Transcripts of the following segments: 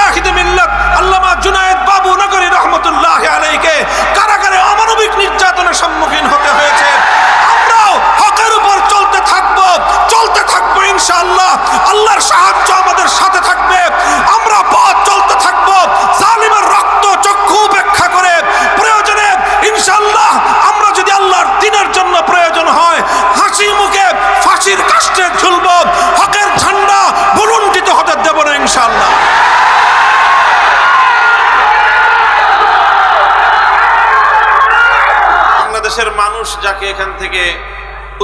মুজাহিদ কারাগারে সম্মুখীন হতে হয়েছে। আমরাও হকের উপর চলতে চলতে আল্লাহর সাহায্য আমাদের রক্ত চক্ষু করে। প্রয়োজনে আমরা যদি আল্লাহর দিনের জন্য প্রয়োজন হয় মুখে ফাঁসির কাষ্টে ঝুলব, হকের ঝান্ডা বুলুন্টিত হতে দেব না ইনশাআল্লাহ। থেকে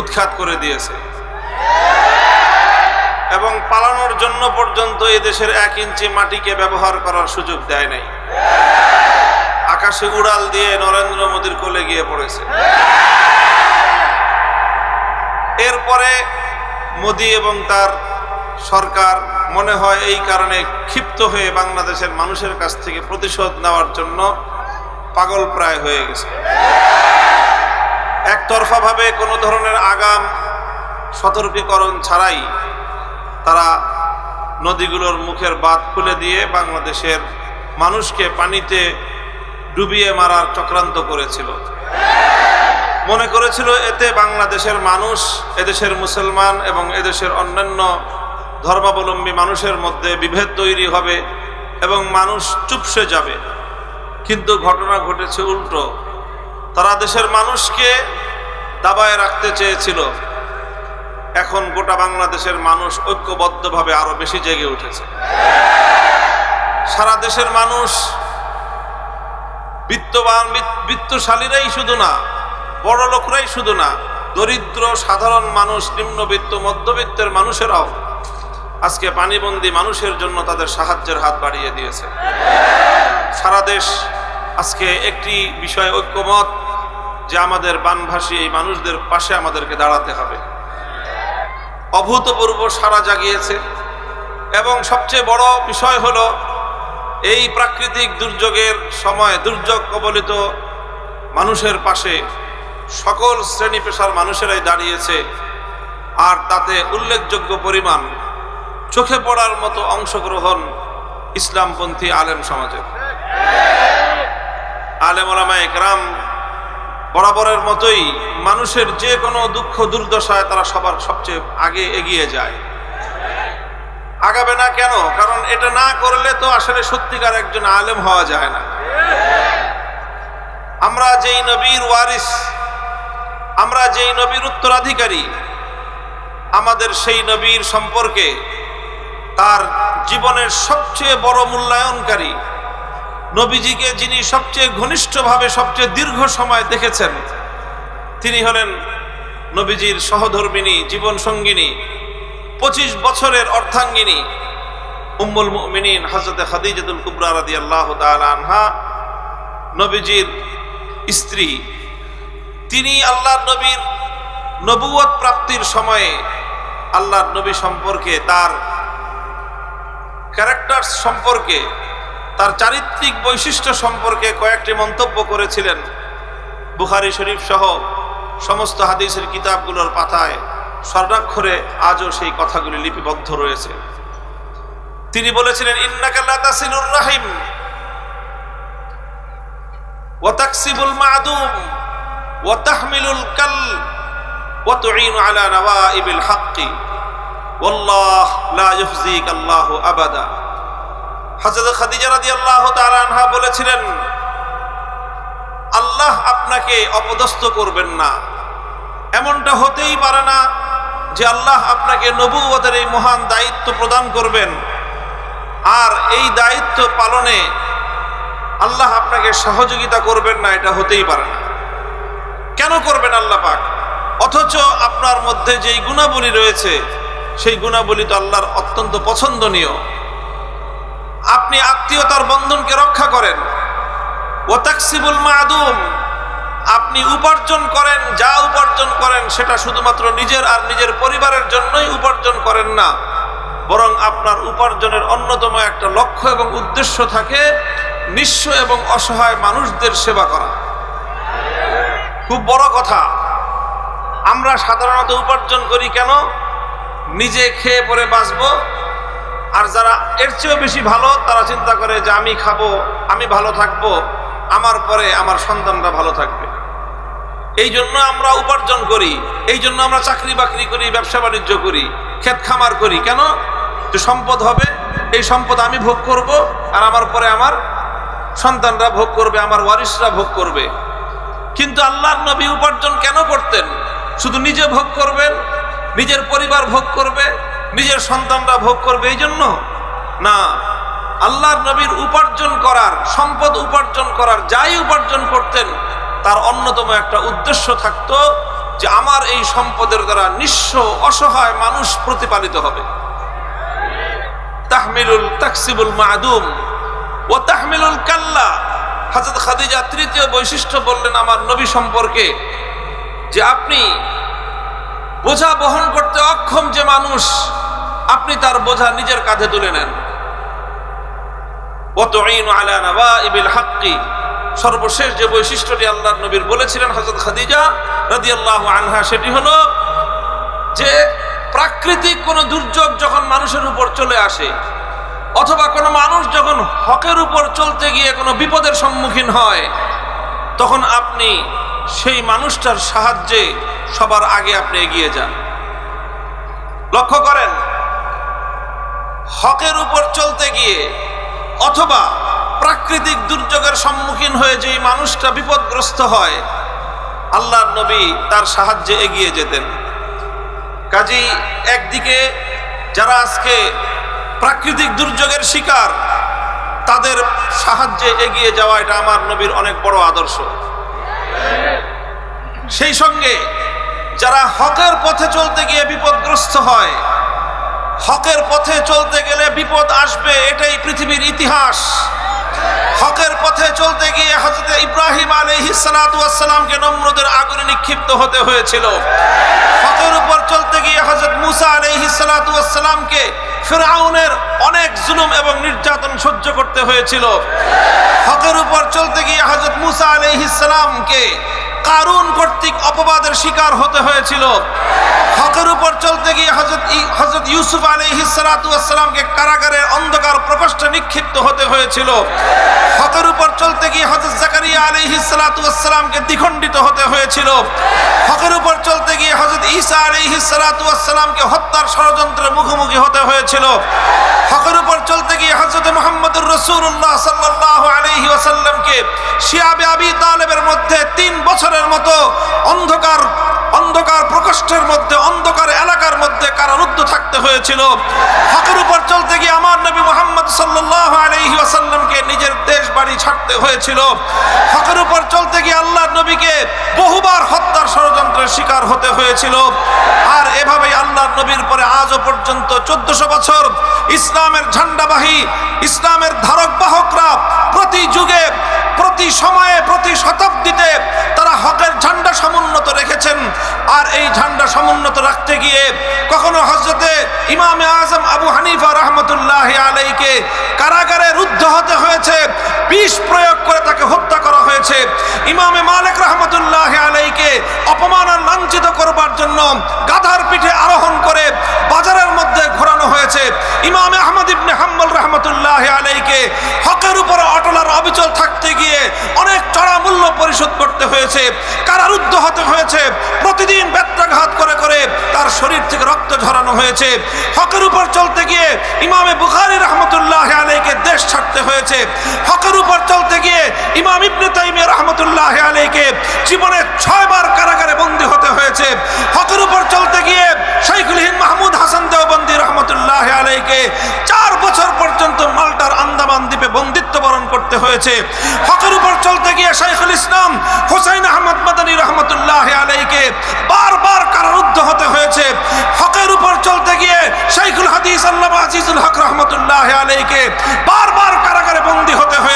উৎখাত করে দিয়েছে। এবং পালানোর জন্য পর্যন্ত এই দেশের এক ইঞ্চি মাটিকে ব্যবহার করার সুযোগ দেয় নাই। আকাশে উড়াল দিয়ে নরেন্দ্র মোদীর কোলে গিয়ে পড়েছে। এরপরে মোদী এবং তার সরকার মনে হয় এই কারণে ক্ষিপ্ত হয়ে বাংলাদেশের মানুষের কাছ থেকে প্রতিশোধ নেওয়ার জন্য পাগল প্রায় হয়ে গেছে। একতরফাভাবে কোনো ধরনের আগাম সতর্কীকরণ ছাড়াই তারা নদীগুলোর মুখের বাঁধ খুলে দিয়ে বাংলাদেশের মানুষকে পানিতে ডুবিয়ে মারার চক্রান্ত করেছিল। মনে করেছিল এতে বাংলাদেশের মানুষ, এদেশের মুসলমান এবং এদেশের অন্যান্য ধর্মাবলম্বী মানুষের মধ্যে বিভেদ তৈরি হবে এবং মানুষ চুপসে যাবে। কিন্তু ঘটনা ঘটেছে উল্টো। তারা দেশের মানুষকে দাবায় রাখতে চেয়েছিল। এখন গোটা বাংলাদেশের মানুষ ঐক্যবদ্ধভাবে আরও বেশি জেগে উঠেছে। সারা দেশের মানুষ বিত্তবান বিত্তশালীরাই শুধু না, বড় লোকরাই শুধু না, দরিদ্র, সাধারণ মানুষ, নিম্নবিত্ত, মধ্যবিত্তের মানুষেরাও আজকে পানিবন্দী মানুষের জন্য তাদের সাহায্যের হাত বাড়িয়ে দিয়েছে। সারা দেশ আজকে একটি বিষয় ঐক্যমত যে আমাদের বানভাসী এই মানুষদের পাশে আমাদেরকে দাঁড়াতে হবে। অভূতপূর্ব সারা জাগিয়েছে। এবং সবচেয়ে বড় বিষয় হলো, এই প্রাকৃতিক দুর্যোগের সময় দুর্যোগ কবলিত মানুষের পাশে সকল শ্রেণি পেশার মানুষেরাই দাঁড়িয়েছে। আর তাতে উল্লেখযোগ্য পরিমাণ চোখে পড়ার মতো অংশগ্রহণ ইসলামপন্থী আলেম সমাজের। আলেম ওলামা একরাম বরাবরের মতোই মানুষের যে কোনো দুঃখ দুর্দশায় তারা সবার সবচেয়ে আগে এগিয়ে যায়। আগাবে না কেন? কারণ এটা না করলে তো আসলে সত্যিকার একজন আলেম হওয়া যায় না। আমরা যেই নবীর ওয়ারিস, আমরা যেই নবীর উত্তরাধিকারী, আমাদের সেই নবীর সম্পর্কে তার জীবনের সবচেয়ে বড় মূল্যায়নকারী নবীজিকে যিনি সবচেয়ে ঘনিষ্ঠভাবে, সবচেয়ে দীর্ঘ সময় দেখেছেন, তিনি হলেন নবীজির সহধর্মিনী জীবন সঙ্গিনী পঁচিশ বছরের অর্থাঙ্গিনী, উম্মুল মুমিনিন হজরত খাদিজাতুল কুবরা রাদিয়াল্লাহু তাআলা আনহা, নবীজির স্ত্রী। তিনি আল্লাহর নবীর নবুয়ত প্রাপ্তির সময়ে আল্লাহর নবী সম্পর্কে, তার ক্যারেক্টার সম্পর্কে তার চারিত্রিক বৈশিষ্ট্য সম্পর্কে কয়েকটি মন্তব্য করেছিলেন বুখারি শরীফ সহ সমস্ত হাদিসের কিতাবগুলোর পাতায় স্বর্ণাক্ষরে আজও সেই কথাগুলি লিপিবদ্ধ রয়েছে। তিনি বলেছিলেন ইন্নাকাল্লা তাসিলুর রাহিম ওয়াতাকসিবুল মাদুম ওয়াতাহমিলুল কাল ওয়াতুঈনু আলা নওয়াইবিল হাক্কি। ওয়াল্লাহ লা ইউখজিক আল্লাহু আবাদা। হযরত খাদিজা রাদিয়াল্লাহু তাআলা আনহা বলেছিলেন, আল্লাহ আপনাকে অপদস্থ করবেন না। এমনটা হতেই পারে না যে আল্লাহ আপনাকে নবুয়তের এই মহান দায়িত্ব প্রদান করবেন। আর এই দায়িত্ব পালনে আল্লাহ আপনাকে সহযোগিতা করবেন না, এটা হতেই পারে না। কেন করবেন আল্লাহ পাক? অথচ আপনার মধ্যে যেই গুণাবলী রয়েছে, সেই গুণাবলী তো আল্লাহর অত্যন্ত পছন্দনীয়। আপনি আত্মীয়তার বন্ধনকে রক্ষা করেন। ওতাকসিবুল মাদুম, আপনি উপার্জন করেন, যা উপার্জন করেন সেটা শুধুমাত্র নিজের আর নিজের পরিবারের জন্যই উপার্জন করেন না। বরং আপনার উপার্জনের অন্যতম একটা লক্ষ্য এবং উদ্দেশ্য থাকে নিঃস্ব এবং অসহায় মানুষদের সেবা করা। খুব বড় কথা। আমরা সাধারণত উপার্জন করি কেন? নিজে খেয়ে পরে বাঁচব আর যারা এর চেয়েও বেশি ভালো, তারা চিন্তা করে যে আমি খাব, আমি ভালো থাকব, আমার পরে আমার সন্তানরা ভালো থাকবে। এই জন্য আমরা উপার্জন করি, এই জন্য আমরা চাকরি বাকরি করি, ব্যবসা বাণিজ্য করি, ক্ষেত খামার করি। কেন? যে সম্পদ হবে, এই সম্পদ আমি ভোগ করব, আর আমার পরে আমার সন্তানরা ভোগ করবে, আমার ওয়ারিসরা ভোগ করবে। কিন্তু আল্লাহর নবী উপার্জন কেন করতেন? শুধু নিজে ভোগ করবেন, নিজের পরিবার ভোগ করবে নিজের সন্তানরা ভোগ করবে এই জন্য? না, আল্লাহর নবীর উপার্জন করার, সম্পদ উপার্জন করার, যাই উপার্জন করতেন, তার অন্যতম একটা উদ্দেশ্য থাকত যে আমার এই সম্পদের দ্বারা নিঃস্ব, অসহায় মানুষ প্রতিপালিত হবে। তাহমিলুল তাকসিবুল মাদুম ও তাহমিলুল কাল্লা। হাজরত খাদিজা তৃতীয় বৈশিষ্ট্য বললেন আমার নবী সম্পর্কে যে আপনি বোঝা বহন করতে অক্ষম যে মানুষ, আপনি তার বোঝা নিজের কাঁধে তুলে নেন। সর্বশেষ যে বৈশিষ্ট্যটি আল্লাহর নবীর বলেছিলেন হযরত খাদিজা রাদিয়াল্লাহু আনহা, সেটি হলো যে প্রাকৃতিক কোনো দুর্যোগ যখন মানুষের উপর চলে আসে, অথবা কোনো মানুষ যখন হকের উপর চলতে গিয়ে কোনো বিপদের সম্মুখীন হয়, তখন আপনি সেই মানুষটার সাহায্যে সবার আগে আপনি এগিয়ে যান। লক্ষ্য করেন, হকের উপর চলতে গিয়ে অথবা প্রাকৃতিক দুর্যোগের সম্মুখীন হয়ে যেই মানুষটা বিপদগ্রস্ত হয়, আল্লাহর নবী তার সাহায্যে এগিয়ে যেতেন। কাজেই একদিকে যারা আজকে প্রাকৃতিক দুর্যোগের শিকার, তাদের সাহায্যে এগিয়ে যাওয়া এটা আমার নবীর অনেক বড় আদর্শ। সেই সঙ্গে যারা হকের পথে চলতে গিয়ে বিপদগ্রস্ত হয়, হকের পথে চলতে গেলে বিপদ আসবে এটাই পৃথিবীর ইতিহাস। হকের পথে চলতে গিয়ে হজরত ইব্রাহিম আলহিসালামকে নম্রদের আগুনে নিক্ষিপ্ত হতে হয়েছিল। হকের উপর চলতে গিয়ে হজরত মুসা আলহিসালামকে ফেরাউনের অনেক জুলুম এবং নির্যাতন সহ্য করতে হয়েছিল। হকের উপর চলতে গিয়ে হজরত মুসা আলহিসামকে কারুন কর্তৃক অপবাদের শিকার হতে হয়েছিল। হকের উপর চলতে গিয়ে হজরত হজরত ইউসুফ আলহিসালামকে কারাগারের অন্ধকার প্রকোষ্ঠে নিক্ষিপ্ত হতে হয়েছিল। হকের উপর চলতে গিয়ে হজরত জাকারিয়া আলহিসালামকে দ্বিখণ্ডিত হতে হয়েছিল। হকের উপর চলতে গিয়ে হজরত ঈসা আলহিসালামকে হত্যার ষড়যন্ত্রের মুখোমুখি হতে হয়েছিল। হকের উপর চলতে গিয়ে হজরত মোহাম্মদুর রসুল্লাহ সাল্লাহ আলহি ওসাল্লামকে শিয়াবে আবি তালেবের মধ্যে তিন বছরের মতো অন্ধকার অন্ধকার প্রকোষ্ঠের মধ্যে, অন্ধকার এলাকার মধ্যে কারারুদ্ধ থাকতে হয়েছিল? হকের উপর চলতে গিয়ে আমার নবী মোহাম্মদ সাল্লাহ আলহি ওয়াসাল্লামকে নিজের দেশ বাড়ি ছাড়তে হয়েছিল। হকের উপর চলতে গিয়ে আল্লাহর নবীকে বহুবার হত্যার ষড়যন্ত্রের শিকার হতে হয়েছিল। আর এভাবেই আল্লাহ নবীর পরে আজও পর্যন্ত চোদ্দশো বছর ইসলামের ঝান্ডাবাহী, ইসলামের ধারক বাহকরা প্রতি যুগে, প্রতি সময়ে, প্রতি শতাব্দীতে তারা হকের ঝান্ডা সমুন্নত রেখেছেন। আর এই ঝান্ডা সমুন্নত রাখতে গিয়ে কখনো হজরতে ইমামে আজম আবু হানিফা রহমতুল্লাহ আলাইকে কারাগারে রুদ্ধ হতে হয়েছে, বিষ প্রয়োগ করে তাকে হত্যা করা হয়েছে। ইমামে মালিক রহমতুল্লাহ আলাইকে অপমান আর লাঞ্ছিত করবার জন্য গাধার পিঠে আরোহণ করে বাজারের মধ্যে ঘোরানো হয়েছে। ইমামে আহমদ ইবনে হাম্বল রহমতুল্লাহ আলাইকে হকের উপরে অটলার অবিচল থাকতে পরিশোধ করতে হয়েছে, কারারুদ্ধ হতে হয়েছে, প্রতিদিন ব্যত্রাঘাত করে করে তার শরীর থেকে রক্ত ঝরানো হয়েছে। হকের উপর চলতে গিয়ে ইমামে বুখারি রহমতুল্লাহ আলাইকে দেশ ছাড়তে হয়েছে। হকের উপর চলতে গিয়ে ইমাম ইবনে তাইমি রহমতুল্লাহ আলাইকে জীবনে ছয়বার কারাগারে বন্দী হতে হয়েছে। হকের উপর চলতে গিয়ে শাইখুল হিন্দ মাহমুদ হাসান দেওবন্দি রহমতুল্লাহ আলাইকে চার বছর পর্যন্ত মাল্টার আন্দামান হয়েছে হকের উপর চলতে গিয়ে শাইখুল ইসলাম হোসাইন আহমদ মাদানী রহমতুল্লাহ আলাইকে বারবার কারারুদ্ধ হতে হয়েছে। হকের উপর চলতে গিয়ে শাইখুল হাদিস আল্লাহ আজিজুল হক রহমতুল্লাহ আলাইকে বারবার কারাগারে বন্দী হতে হয়েছে।